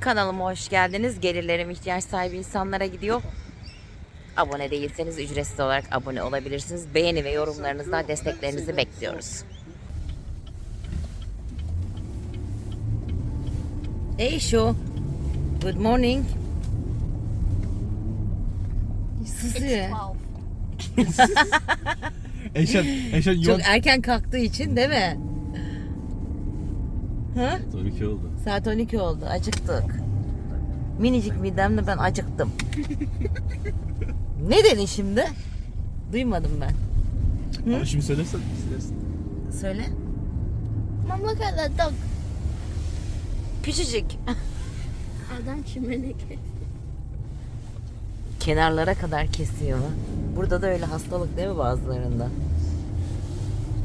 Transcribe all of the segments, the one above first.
Kanalıma hoş geldiniz. Gelirlerim ihtiyaç sahibi insanlara gidiyor. Abone değilseniz ücretsiz olarak abone olabilirsiniz. Beğeni ve yorumlarınızla desteklerinizi bekliyoruz. Hey şu. Good morning. Sızıyor. Eşen, Eşen Çok erken kalktığı için değil mi? Ha? 12 oldu. Saat 12 oldu. Acıktık. Minicik midemle ben acıktım. ne dedin şimdi? Duymadım ben. Hı? Ama şimdi söylesen istersin. Söyle. At the dog. Küçücük. Adam çimene Kenarlara kadar kesiyor. Burada da öyle hastalık değil mi bazılarında?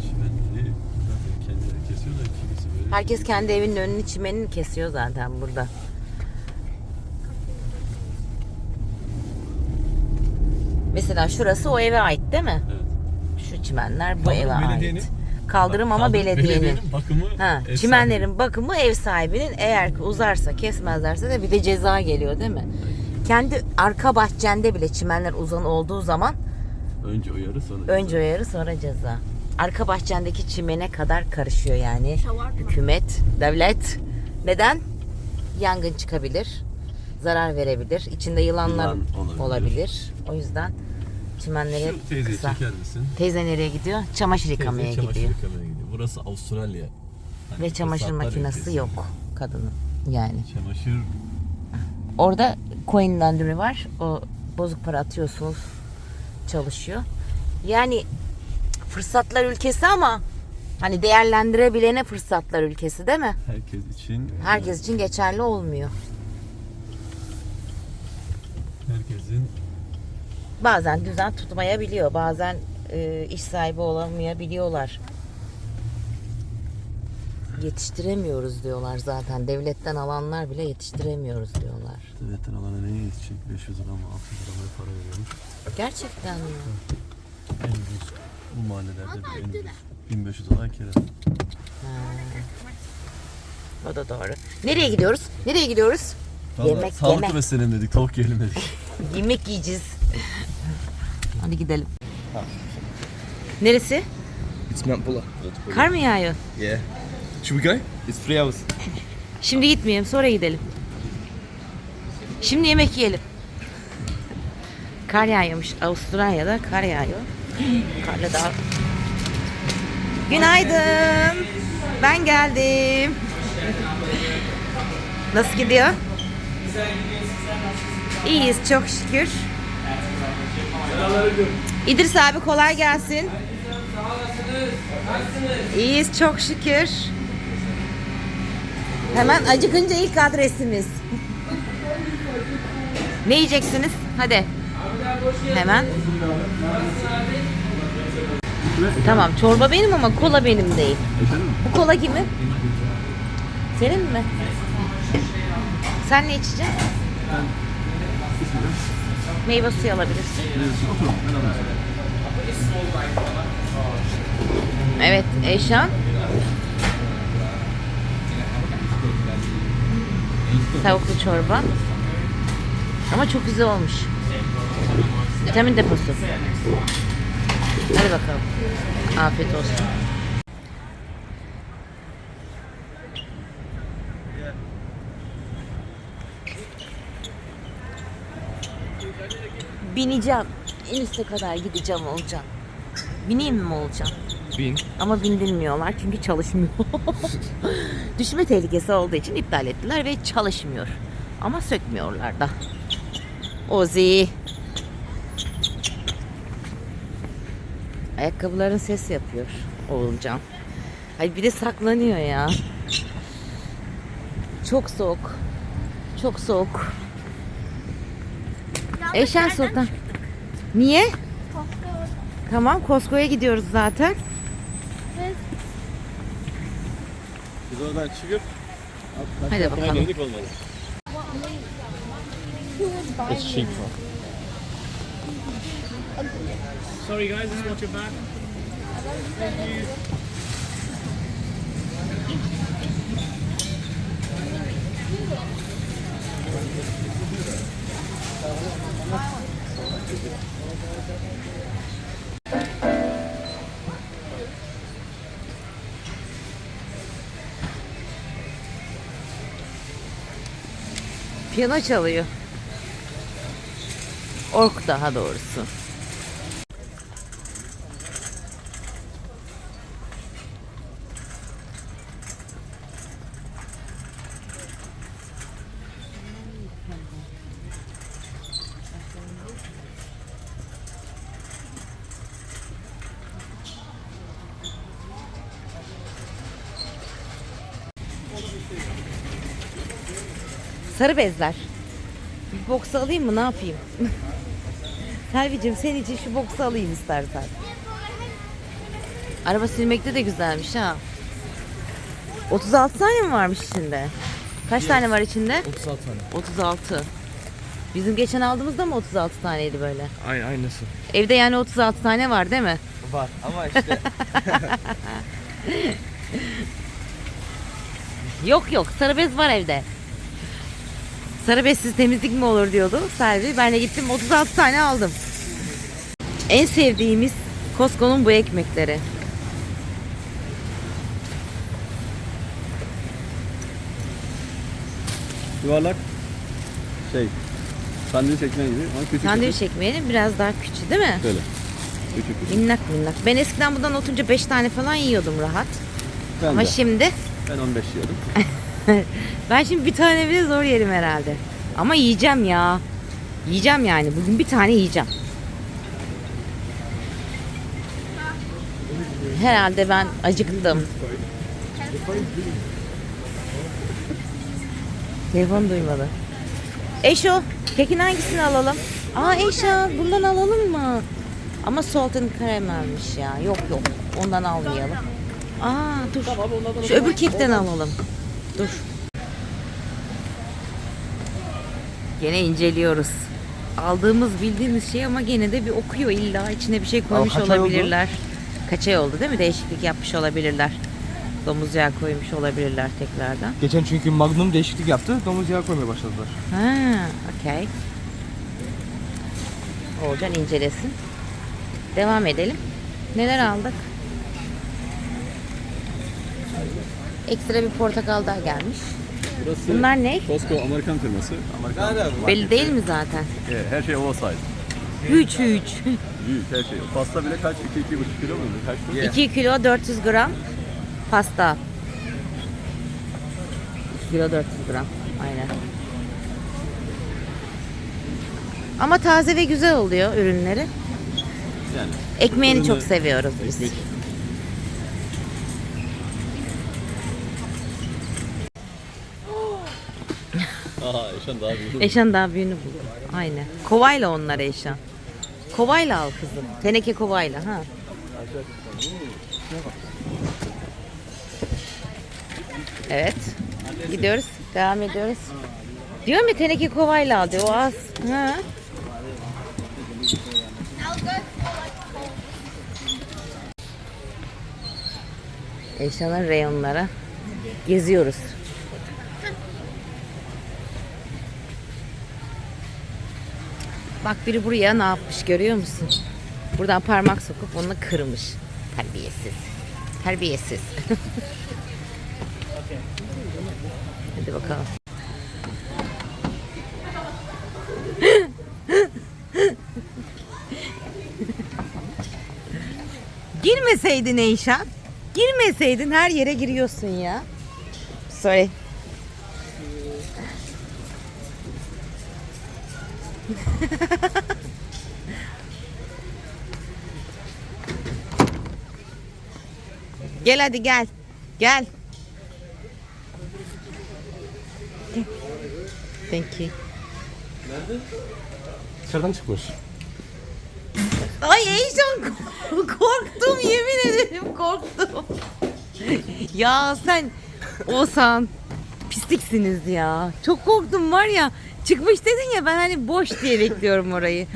Çimenleri zaten kendileri kesiyor da kimisi böyle. Herkes kendi evinin önünü çimenini kesiyor zaten burada. Mesela şurası o eve ait değil mi? Evet. Şu çimenler bu Kaldırım eve belediyenin. ait. Kaldırım ama belediyenin. bakımı Ha, ev çimenlerin bakımı ev sahibinin eğer ki uzarsa kesmezlerse de bir de ceza geliyor değil mi? Kendi arka bahçende bile çimenler uzun olduğu zaman. Önce uyarı sonra. önce uyarı sonra ceza. Arka bahçendeki çimene kadar karışıyor yani. Şavarma. Hükümet, devlet. Neden? Yangın çıkabilir. Zarar verebilir. İçinde yılanlar Yılan olabilir. olabilir. O yüzden çimenleri Şu teyzeyi kısa. çeker misin? Teyze nereye gidiyor? Çamaşır yıkamaya Teyze çamaşır gidiyor. yıkamaya gidiyor. Burası Avustralya. Hani Ve çamaşır fırsatlar makinesi ülkesi. yok kadının. Yani. Çamaşır Orada coin laundry var. O bozuk para atıyorsunuz. Çalışıyor. Yani fırsatlar ülkesi ama hani değerlendirebilene fırsatlar ülkesi değil mi? herkes için. Herkes için geçerli olmuyor. Herkesin Bazen düzen tutmayabiliyor. Bazen e, iş sahibi olamayabiliyorlar. Yetiştiremiyoruz diyorlar zaten. Devletten alanlar bile yetiştiremiyoruz diyorlar. devletten alana ne yetişecek? 500 lira mı 600 lira mı para veriyormuş. Gerçekten mi? En ucuz bu mahallelerde bir en ucuz 1500 dolar kira. O da doğru. Nereye gidiyoruz? Nereye gidiyoruz? Vallahi Yemek, sağlıklı yemek. beslenelim dedik, tavuk yiyelim dedik. Yemek yiyeceğiz. Hadi gidelim. Neresi? It's Mount Buller. Kar mı yağıyor? Yeah. Should we go? It's three hours. Şimdi gitmeyelim, sonra gidelim. Şimdi yemek yiyelim. Kar yağıyormuş. Avustralya'da kar yağıyor. Karlı dağ. Günaydın. Ben geldim. Nasıl gidiyor? İyiyiz çok şükür. İdris abi kolay gelsin. İyiyiz çok şükür. Hemen acıkınca ilk adresimiz. ne yiyeceksiniz? Hadi. Hemen. Tamam çorba benim ama kola benim değil. Bu kola kimin? Senin mi? Sen ne içeceksin? Meyve suyu alabilirsin. Evet Eşan. Tavuklu çorba. Ama çok güzel olmuş. Vitamin deposu. Hadi bakalım. Afiyet olsun. Bineceğim. En üste kadar gideceğim olacağım. Bineyim mi olacağım? Bin. Ama bindirmiyorlar çünkü çalışmıyor. Düşme tehlikesi olduğu için iptal ettiler ve çalışmıyor. Ama sökmüyorlar da. Ozi. Ayakkabıların ses yapıyor Oğulcan. Ay bir de saklanıyor ya. Çok soğuk. Çok soğuk. Eşen Sultan. Niye? Tamam Costco'ya gidiyoruz zaten. Biz oradan çıkıp Hadi bakalım. döndük olmadı. It's cheap. Sorry guys, just watch your back. Thank you. Piyano çalıyor. Ork daha doğrusu. Sarı bezler. Bir boks alayım mı ne yapayım? Selvicim senin için şu boksu alayım istersen. Araba silmekte de güzelmiş ha. 36 tane mi varmış içinde? Kaç tane var içinde? 36 tane. 36. Bizim geçen aldığımızda mı 36 taneydi böyle? Aynı aynısı. Evde yani 36 tane var değil mi? Var ama işte Yok yok sarı bez var evde. Sarı bezsiz temizlik mi olur diyordu Selvi. Ben de gittim 36 tane aldım. En sevdiğimiz Costco'nun bu ekmekleri. Yuvarlak şey sandviç ekmeği gibi ama küçük Sandviç ekmeğinin biraz daha küçüğü değil mi? küçük. Böyle. Küçük küçük. Minnak minnak. Ben eskiden bundan oturunca 5 tane falan yiyordum rahat. Ben Ama de. şimdi Ben 15 yiyordum. ben şimdi bir tane bile zor yerim herhalde. Ama yiyeceğim ya. Yiyeceğim yani. Bugün bir tane yiyeceğim. Herhalde ben acıktım. Telefon duymadı. Eşo, kekin hangisini alalım? Aa Eşo, bundan alalım mı? Ama salt and ya. Yok yok, ondan almayalım. Aa dur. Şu öbür kekten alalım. Dur. Gene inceliyoruz. Aldığımız bildiğimiz şey ama gene de bir okuyor illa içine bir şey koymuş kaç ay oldu? olabilirler. Kaç ay oldu değil mi? Değişiklik yapmış olabilirler. Domuz yağı koymuş olabilirler tekrardan. Geçen çünkü Magnum değişiklik yaptı. Domuz yağı koymaya başladılar. Ha, okey. Olcan incelesin. Devam edelim. Neler aldık? Ekstra bir portakal daha gelmiş. Burası Bunlar ne? Costco Amerikan firması. Amerikan Belli değil mi zaten? Evet, her şey oversize. 3 3. Büyük her şey. Pasta bile kaç? 2-2,5 kilo mu? Kaçtı? 2 kilo 400 gram pasta. 2 kilo 400 gram. Aynen. Ama taze ve güzel oluyor ürünleri. Yani. Ekmeğini Ürünü- çok seviyoruz biz. Ekmek. Aha Eşan daha büyük. Eşan daha büyüğünü buldu. Aynen. Kovayla onlar Eşan. Kovayla al kızım. Teneke kovayla ha. Evet. Gidiyoruz. Devam ediyoruz. Diyorum ya teneke kovayla al diyor. O az. Ha. Eşyanın reyonlara geziyoruz. Bak biri buraya ne yapmış görüyor musun? Buradan parmak sokup onu kırmış. Terbiyesiz. Terbiyesiz. Hadi bakalım. Girmeseydin Eyşan. Girmeseydin her yere giriyorsun ya. Sorry. Gel hadi gel. Gel. Thank you. Dışarıdan çıkmış. Ay heyecan korktum yemin ederim korktum. ya sen Oğuzhan pisliksiniz ya. Çok korktum var ya. Çıkmış dedin ya ben hani boş diye bekliyorum orayı.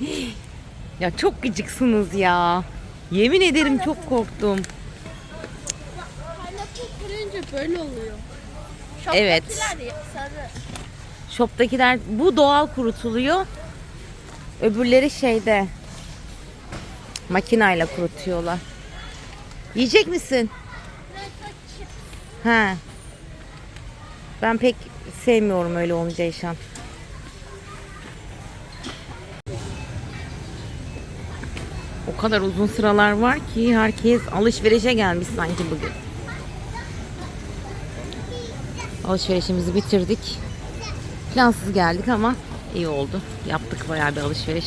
ya çok gıcıksınız ya. Yemin ederim çok korktum. Böyle oluyor. Evet. Şoptakiler ya, sarı. Shop'takiler bu doğal kurutuluyor. Öbürleri şeyde makinayla kurutuyorlar. Yiyecek misin? Ha. Ben pek sevmiyorum öyle olunca Eşan. O kadar uzun sıralar var ki herkes alışverişe gelmiş sanki bugün. Alışverişimizi bitirdik. Plansız geldik ama iyi oldu. Yaptık bayağı bir alışveriş.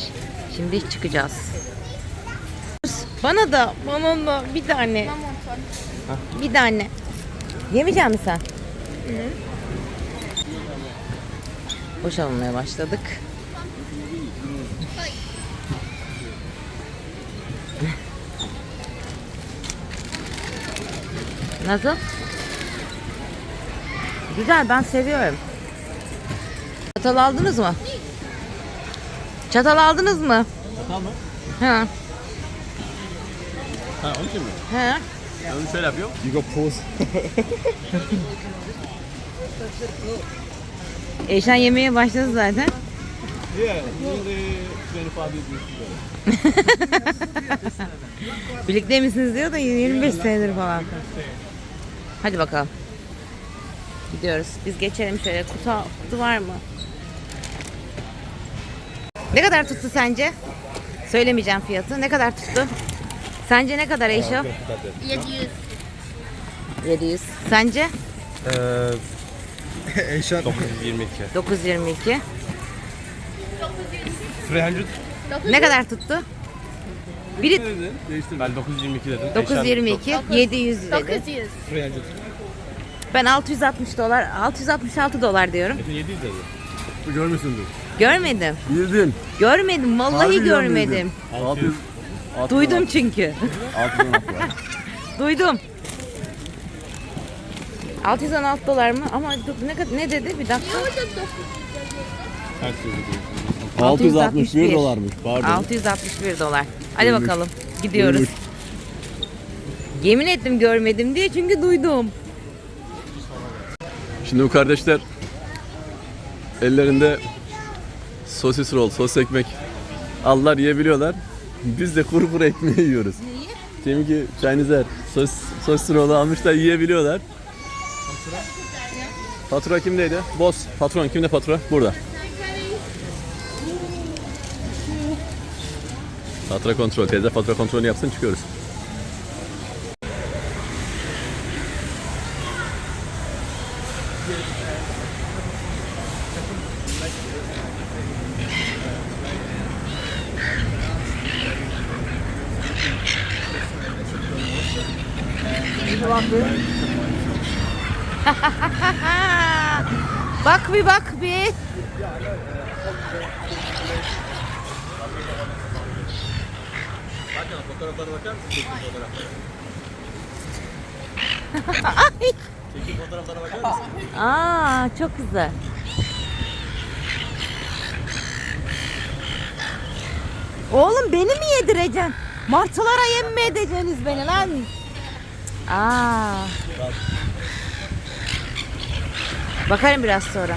Şimdi çıkacağız. Bana da, bana da bir tane. Bir tane. Yemeyecek misin sen? Boş alınmaya başladık. Nasıl? Güzel ben seviyorum. Çatal aldınız mı? Çatal aldınız mı? Tamam mı? Ha. Ha onun için mi? Ha. Ben onu şöyle yapıyorum. You got pause. Eşan yemeye başladı zaten. Yeah, nearly 25 years. Birlikte misiniz diyor da 25 senedir falan. Hadi bakalım. Gidiyoruz. Biz geçelim şöyle. Kutu, kutu var mı? Ne kadar tuttu sence? Söylemeyeceğim fiyatı. Ne kadar tuttu? Sence ne kadar Eşo? 700. 700. Sence? Eee Eşan 922. 922. 300. Ne kadar tuttu? Biri. Ben 922 dedim. 922, 700 dedi. 900. 300. Ben 660 dolar, 666 dolar diyorum. Eşan 700 dedi. Görmüşsündür. Görmedim. Bildin. Görmedim. Vallahi Harbiden görmedim. bildin. 600. Duydum çünkü. 616 var. Duydum. 616 dolar mı? Ama ne kadar ne dedi? Bir dakika. Ters söyledi. 661 dolarmış. Pardon. 661 dolar. Hadi bakalım. Gidiyoruz. Yemin ettim görmedim diye çünkü duydum. Şimdi bu kardeşler ellerinde sosis roll, sos ekmek allar yiyebiliyorlar. Biz de kuru kuru ekmeği yiyoruz. Neyi? Deminki Chinese'ler sos, sosis roll'u almışlar yiyebiliyorlar. Fatura? Fatura kimdeydi? Boss. Patron kimde fatura? Burada. Fatura kontrol. Teyze fatura kontrolünü yapsın çıkıyoruz. bak bir bak bir. Mısın? Aa çok güzel. Oğlum beni mi yedireceksin? Martılara yem mi edeceksiniz beni lan? Aa. Bakarım biraz sonra.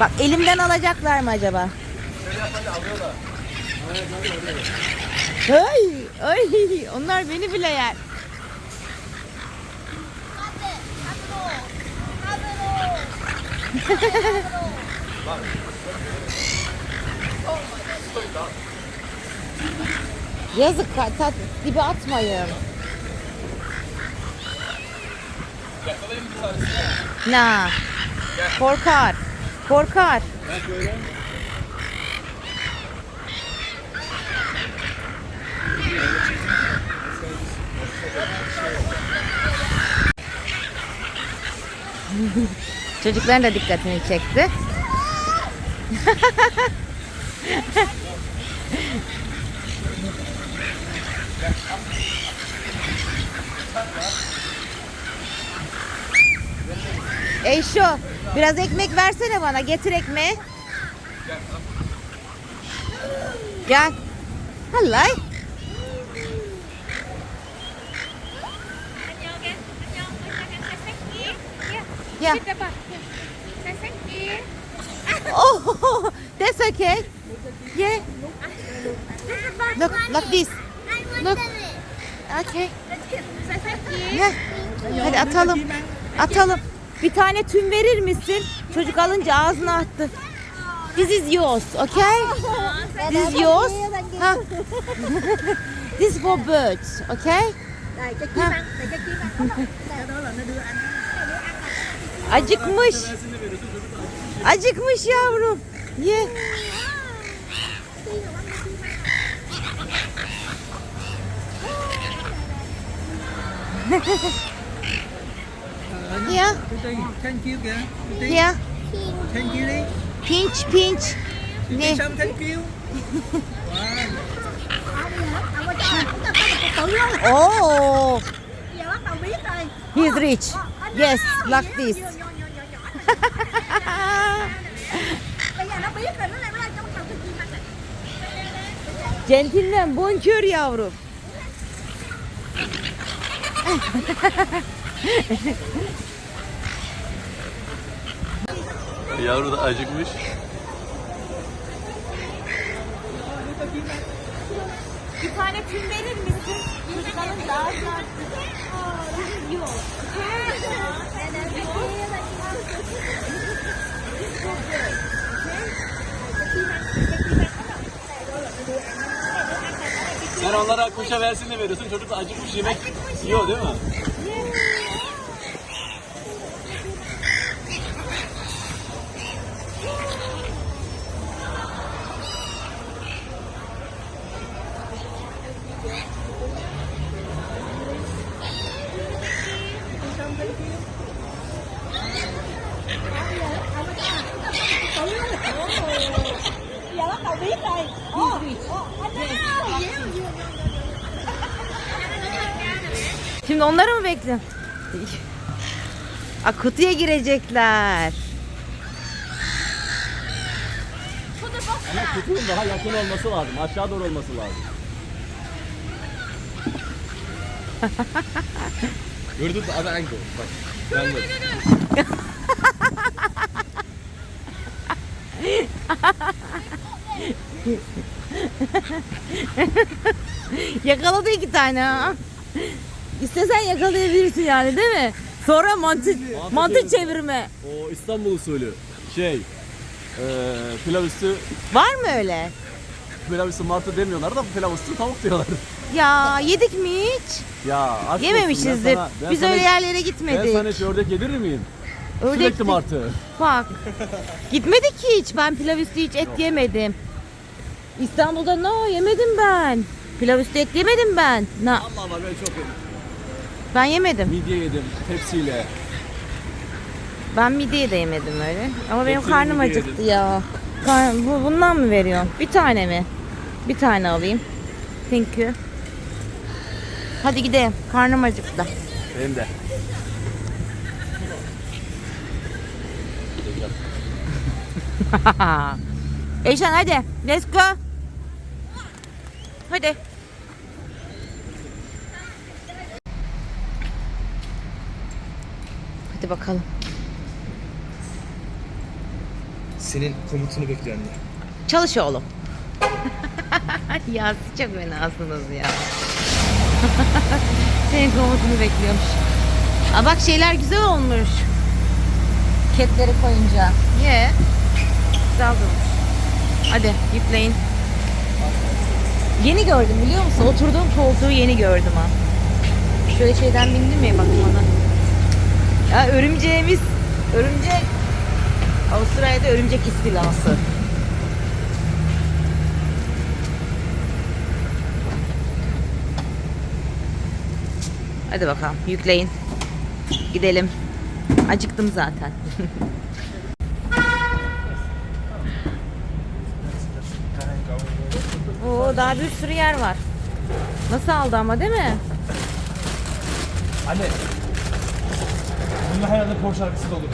Bak elimden alacaklar mı acaba? Ay, ay, onlar beni bile yer. Yazık tat, dibe atmayın. Na. Korkar. Korkar. Çocukların da dikkatini çekti. Ey şu, biraz ekmek versene bana. Getir ekmeği. Gel. Hallay. Yeah. Oh, that's okay. Yeah. Look, like this. Look. Okay. Yeah. Hadi atalım. Atalım. Bir tane tüm verir misin? Çocuk alınca ağzına attı. This is yours, okay? This is yours. Ha. This for birds, okay? Acıkmış. Acıkmış yavrum. Ye. Yeah. Yeah. Thank you kìa. Yeah. Thank you. Pinch, pinch. Nè. Thank you. Oh. He's rich. Yes, like this. Gentlemen, bonjour, yavrum. Yavru da acıkmış. Bir tane tüm verir misin? Daha Yok. Sen onlara kuşa versin de veriyorsun. Çocuk da acıkmış yemek yiyor değil mi? Şimdi onları mı bekliyorsun? Aa, kutuya girecekler. Ama kutunun daha yakın olması lazım. Aşağı doğru olması lazım. Gördün mü? Other angle. Bak. Yalnız. Yakaladı iki tane ha. İstesen yakalayabilirsin yani değil mi? Sonra mantı, mantı çevirme. O İstanbul usulü. Şey, eee pilav üstü, Var mı öyle? pilav üstü martı demiyorlar da pilav üstü tavuk diyorlar. Ya yedik mi hiç? Ya aşk olsun, Yememişizdir. ben sana- ben Biz sana öyle hiç- yerlere Ben gitmedik. sana hiç ördek yedirir miyim? Ördek Sürekli de- martı. Bak. Gitmedik ki hiç. Ben pilav üstü hiç et yemedim. İstanbul'da no yemedim ben. Pilav üstü et yemedim ben. Na, Allah Allah ben çok yedim. Ben yemedim. Midye yedim tepsiyle. Ben midye de yemedim öyle. Ama benim Hepsini karnım midye acıktı ya. Kar- bu, bundan mı veriyorsun? Bir tane mi? Bir tane alayım. Thank you. Hadi gidelim. Karnım acıktı. Benim de. Eyşan hadi. Let's go. Hadi. Bakalım. Senin komutunu bekliyor anne. Çalış oğlum. ya siz çok fenasınız ya. Senin komutunu bekliyormuş. Aa, bak şeyler güzel olmuş. Ketleri koyunca. Ye. Güzel durmuş. Hadi yükleyin. Yeni gördüm biliyor musun? Oturduğum koltuğu yeni gördüm ha. Şöyle şeyden bindim ya bak bana. Ya örümceğimiz, örümcek. Avustralya'da örümcek istilası. Hadi bakalım yükleyin. Gidelim. Acıktım zaten. Oo daha bir sürü yer var. Nasıl aldı ama değil mi? Anne. Bunun herhalde Porsche arabası da olur.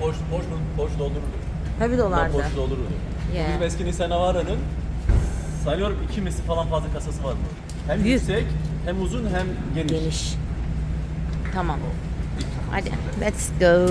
Porsche, Porsche, Porsche doldururdu. Tabii dolardı. Porsche doldururdu. Yeah. Bizim eski Nissan Navara'nın sanıyorum iki misli falan fazla kasası vardı. Hem Yüz. yüksek, hem uzun, hem geniş. Geniş. Tamam. Hadi let's go.